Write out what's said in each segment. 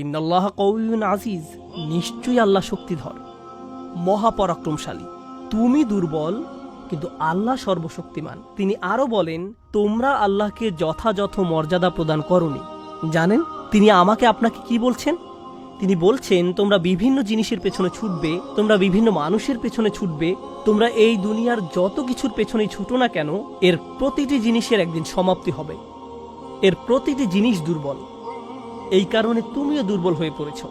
ইন্নাল্লাহ কউয়ুন আজিজ, নিশ্চয়ই আল্লাহ শক্তিধর, মহাপরাক্রমশালী। তুমি দুর্বল, কিন্তু আল্লাহ সর্বশক্তিমান। তিনি আরও বলেন, তোমরা আল্লাহকে যথাযথ মর্যাদা প্রদান করনি। জানেন, তিনি আমাকে আপনাকে কি বলছেন? তিনি বলছেন, তোমরা বিভিন্ন জিনিসের পেছনে ছুটবে, তোমরা বিভিন্ন মানুষের পেছনে ছুটবে, তোমরা এই দুনিয়ার যত কিছুর পেছনে ছুটো না কেন, এর প্রতিটি জিনিসের একদিন সমাপ্তি হবে। এর প্রতিটি জিনিস দুর্বল। এই কারণে তুমিও দুর্বল হয়ে পড়েছ।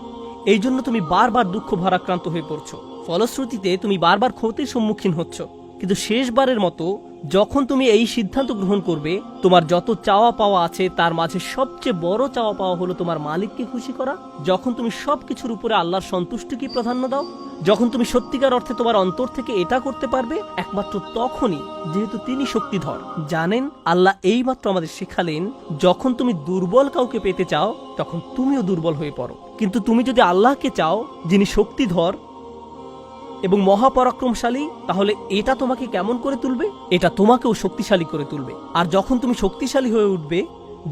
এই জন্য তুমি বারবার দুঃখ ভারাক্রান্ত হয়ে পড়ছ। ফলশ্রুতিতে তুমি বারবার ক্ষতির সম্মুখীন হচ্ছ। কিন্তু শেষবারের মতো যখন তুমি এই সিদ্ধান্ত গ্রহণ করবে, তোমার যত চাওয়া পাওয়া আছে, তার মাঝে সবচেয়ে বড় চাওয়া পাওয়া হলো তোমার মালিককে খুশি করা। যখন তুমি সবকিছুর উপরে আল্লাহর সন্তুষ্টিকে প্রাধান্য দাও, যখন তুমি সত্যিকার অর্থে তোমার অন্তর থেকে এটা করতে পারবে, একমাত্র তখনই, যেহেতু তিনি শক্তিধর। জানেন, আল্লাহ এইমাত্র আমাদের শেখালেন, যখন তুমি দুর্বল কাউকে পেতে চাও, তখন তুমিও দুর্বল হয়ে পড়ো। কিন্তু তুমি যদি আল্লাহকে চাও, যিনি শক্তিধর এবং মহাপরাক্রমশালী, তাহলে এটা তোমাকে কেমন করে তুলবে? এটা তোমাকেও শক্তিশালী করে তুলবে। আর যখন তুমি শক্তিশালী হয়ে উঠবে,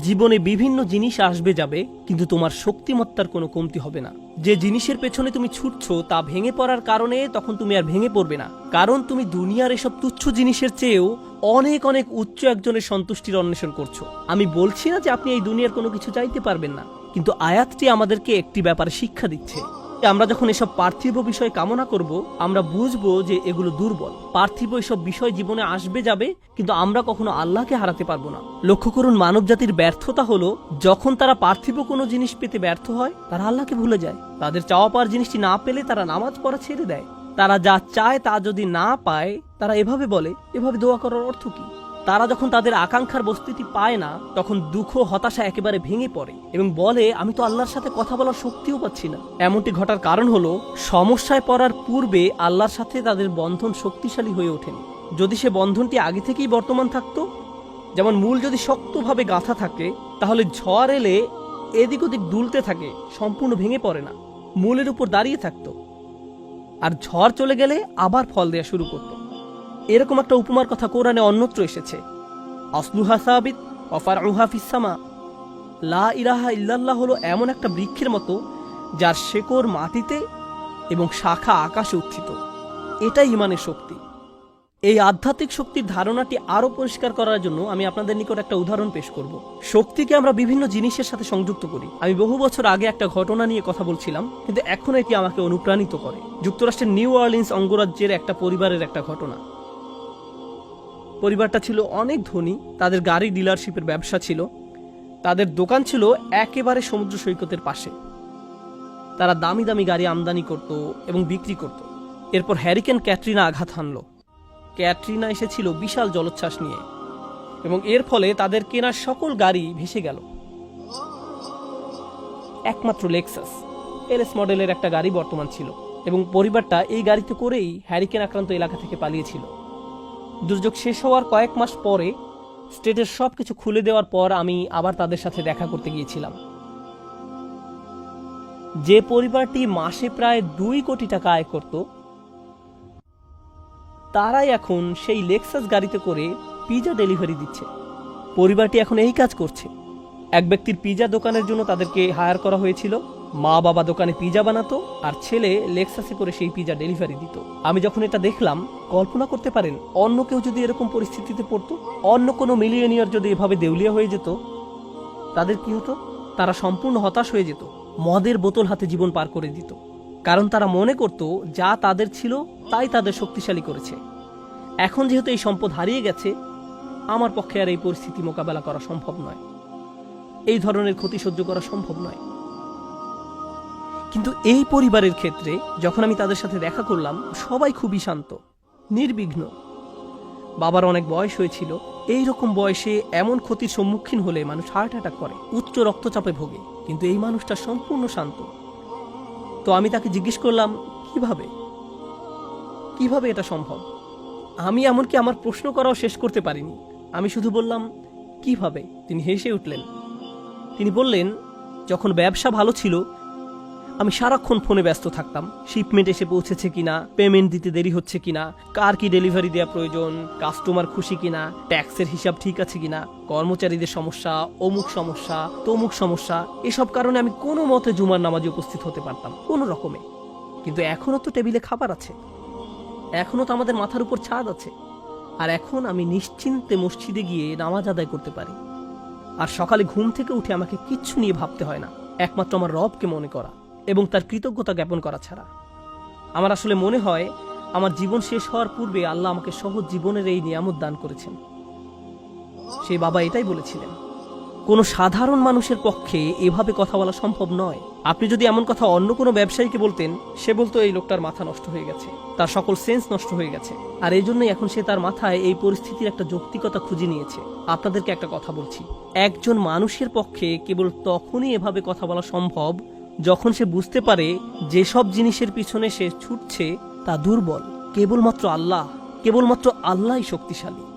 জীবনে বিভিন্ন জিনিস আসবে যাবে, কিন্তু তোমার শক্তিমত্তার কোনো কমতি হবে না। যে জিনিসের পেছনে তুমি ছুটছো, তা ভেঙে পড়ার কারণে তখন তুমি আর ভেঙে পড়বে না। কারণ তুমি দুনিয়ার এসব তুচ্ছ জিনিসের চেয়েও অনেক অনেক উচ্চ একজনের সন্তুষ্টির অন্বেষণ করছ। আমি বলছি না যে আপনি এই দুনিয়ার কোনো কিছু চাইতে পারবেন না, কিন্তু আয়াতটি আমাদেরকে একটি ব্যাপারে শিক্ষা দিচ্ছে। আমরা যখন এসব পার্থিব বিষয় কামনা করব, আমরা বুঝব যে এগুলো দুর্বল। পার্থিব এসব বিষয় জীবনে আসবে, যাবে, কিন্তু আমরা কখনো আল্লাহকে হারাতে পারব না। লক্ষ্য করুন মানব জাতির ব্যর্থতা হলো, যখন তারা পার্থিব কোনো জিনিস পেতে ব্যর্থ হয়, তারা আল্লাহকে ভুলে যায়। তাদের চাওয়া পাওয়ার জিনিসটি না পেলে তারা নামাজ পড়া ছেড়ে দেয়। তারা যা চায় তা যদি না পায়, তারা এভাবে বলে, এভাবে দোয়া করার অর্থ কি? তারা যখন তাদের আকাঙ্ক্ষার বস্তুটি পায় না, তখন দুঃখ হতাশা একেবারে ভেঙে পড়ে এবং বলে, আমি তো আল্লাহর সাথে কথা বলার শক্তিও পাচ্ছি না। এমনটি ঘটার কারণ হলো, সমস্যায় পড়ার পূর্বে আল্লাহর সাথে তাদের বন্ধন শক্তিশালী হয়ে ওঠেনি। যদি সে বন্ধনটি আগে থেকেই বর্তমান থাকতো, যেমন মূল যদি শক্তভাবে গাঁথা থাকে, তাহলে ঝড় এলে এদিক ওদিক দুলতে থাকে, সম্পূর্ণ ভেঙে পড়ে না, মূলের উপর দাঁড়িয়ে থাকতো। আর ঝড় চলে গেলে আবার ফল দেওয়া শুরু করতো। এরকম একটা উপমার কথা কোরআনে অন্যত্র এসেছে। আসলুহা সাবিত অফার ফিসামা লা ইলাহা ইল্লাল্লাহ হলো এমন একটা বৃক্ষের মতো যার শেকড় মাটিতে এবং শাখা আকাশে উত্থিত। এটাই ইমানের শক্তি। এই আধ্যাত্মিক শক্তির ধারণাটি আরও পরিষ্কার করার জন্য আমি আপনাদের নিকট একটা উদাহরণ পেশ করব। শক্তিকে আমরা বিভিন্ন জিনিসের সাথে সংযুক্ত করি। আমি বহু বছর আগে একটা ঘটনা নিয়ে কথা বলছিলাম, কিন্তু এখন এটি আমাকে অনুপ্রাণিত করে। যুক্তরাষ্ট্রের নিউ অর্লিন্স অঙ্গরাজ্যের একটা পরিবারের একটা ঘটনা। পরিবারটা ছিল অনেক ধনী, তাদের গাড়ি ডিলারশিপের ব্যবসা ছিল। তাদের দোকান ছিল একেবারে সমুদ্র সৈকতের পাশে। তারা দামি দামি গাড়ি আমদানি করত এবং বিক্রি করত। এরপর হ্যারিকেন ক্যাটরিনা আঘাত হানল। ক্যাটরিনা এসেছিল বিশাল জলোচ্ছ্বাস নিয়ে এবং এর ফলে তাদের কেনা সকল গাড়ি ভেসে গেল। একমাত্র লেক্সাস এলএস মডেলের একটা গাড়ি বর্তমান ছিল এবং পরিবারটা এই গাড়িতে করেই হ্যারিকেন আক্রান্ত এলাকা থেকে পালিয়েছিল। দুর্যোগ শেষ হওয়ার কয়েক মাস পরে স্টেটের সব কিছু খুলে দেওয়ার পর আমি আবার তাদের সাথে দেখা করতে গিয়েছিলাম। যে পরিবারটি মাসে প্রায় দুই কোটি টাকা আয় করত, তারাই এখন সেই লেক্সাস গাড়িতে করে পিজা ডেলিভারি দিচ্ছে। পরিবারটি এখন এই কাজ করছে। এক ব্যক্তির পিজা দোকানের জন্য তাদেরকে হায়ার করা হয়েছিল। মা বাবা দোকানে পিজা বানাতো আর ছেলে লেক্সাসে করে সেই পিজা ডেলিভারি দিত। আমি যখন এটা দেখলাম, কল্পনা করতে পারেন, অন্য কেউ যদি এরকম পরিস্থিতিতে পড়তো, অন্য কোনো মিলিয়নিয়ার যদি এভাবে দেউলিয়া হয়ে যেত, তাদের কি হতো? তারা সম্পূর্ণ হতাশ হয়ে যেত, মদের বোতল হাতে জীবন পার করে দিত। কারণ তারা মনে করত, যা তাদের ছিল, তাই তাদের শক্তিশালী করেছে। এখন যেহেতু এই সম্পদ হারিয়ে গেছে, আমার পক্ষে আর এই পরিস্থিতি মোকাবেলা করা সম্ভব নয়। এই ধরনের ক্ষতি সহ্য করা সম্ভব নয়। কিন্তু এই পরিবারের ক্ষেত্রে যখন আমি তাদের সাথে দেখা করলাম, সবাই খুবই শান্ত, নির্বিঘ্ন। বাবার অনেক বয়স হয়েছিল এই রকম বয়সে এমন ক্ষতির সম্মুখীন হলে মানুষ হার্ট অ্যাটাক করে, উচ্চ রক্তচাপে ভোগে, কিন্তু এই মানুষটা সম্পূর্ণ শান্ত। তো আমি তাকে জিজ্ঞেস করলাম, কীভাবে? কীভাবে এটা সম্ভব? আমি এমনকি আমার প্রশ্ন করাও শেষ করতে পারিনি। আমি শুধু বললাম, কীভাবে? তিনি হেসে উঠলেন। তিনি বললেন, যখন ব্যবসা ভালো ছিল আমি সারাক্ষণ ফোনে ব্যস্ত থাকতাম। শিপমেন্ট এসে পৌঁছেছে কিনা পেমেন্ট দিতে দেরি হচ্ছে কিনা, কার কি ডেলিভারি দেওয়া প্রয়োজন কাস্টমার খুশি কিনা ট্যাক্সের হিসাব ঠিক আছে কিনা, কর্মচারীদের সমস্যা, অমুক সমস্যা, তমুক সমস্যা, এসব কারণে আমি কোনো মতে জুমার নামাজে উপস্থিত হতে পারতাম কোনো রকমে। কিন্তু এখনও তো টেবিলে খাবার আছে। এখনও তো আমাদের মাথার উপর ছাদ আছে। আর এখন আমি নিশ্চিন্তে মসজিদে গিয়ে নামাজ আদায় করতে পারি। আর সকালে ঘুম থেকে উঠে আমাকে কিচ্ছু নিয়ে ভাবতে হয় না। একমাত্র আমার রবকে মনে করা। এবং তার কৃতজ্ঞতা জ্ঞাপন করা ছাড়া। আমার আসলে মনে হয়, আমার জীবন শেষ হওয়ার পূর্বে আল্লাহ আমাকে সহজ জীবনের এই নিয়ামত দান করেছেন। সেই বাবা এটাই বলেছিলেন, কোনো সাধারণ মানুষের পক্ষে এভাবে কথা বলা সম্ভব নয়। আপনি যদি এমন কথা অন্য কোনো ব্যবসায়ীকে বলতেন, সে বলতো, এই লোকটার মাথা নষ্ট হয়ে গেছে, তার সকল সেন্স নষ্ট হয়ে গেছে। আর এই জন্যই এখন সে তার মাথায় এই পরিস্থিতির একটা যৌক্তিকতা খুঁজে নিয়েছে। আপনাদেরকে একটা কথা বলছি, একজন মানুষের পক্ষে কেবল তখনই এভাবে কথা বলা সম্ভব যখন সে বুঝতে পারে যেসব জিনিসের পিছনে সে ছুটছে, তা দুর্বল। কেবলমাত্র আল্লাহ, কেবলমাত্র আল্লাহই শক্তিশালী।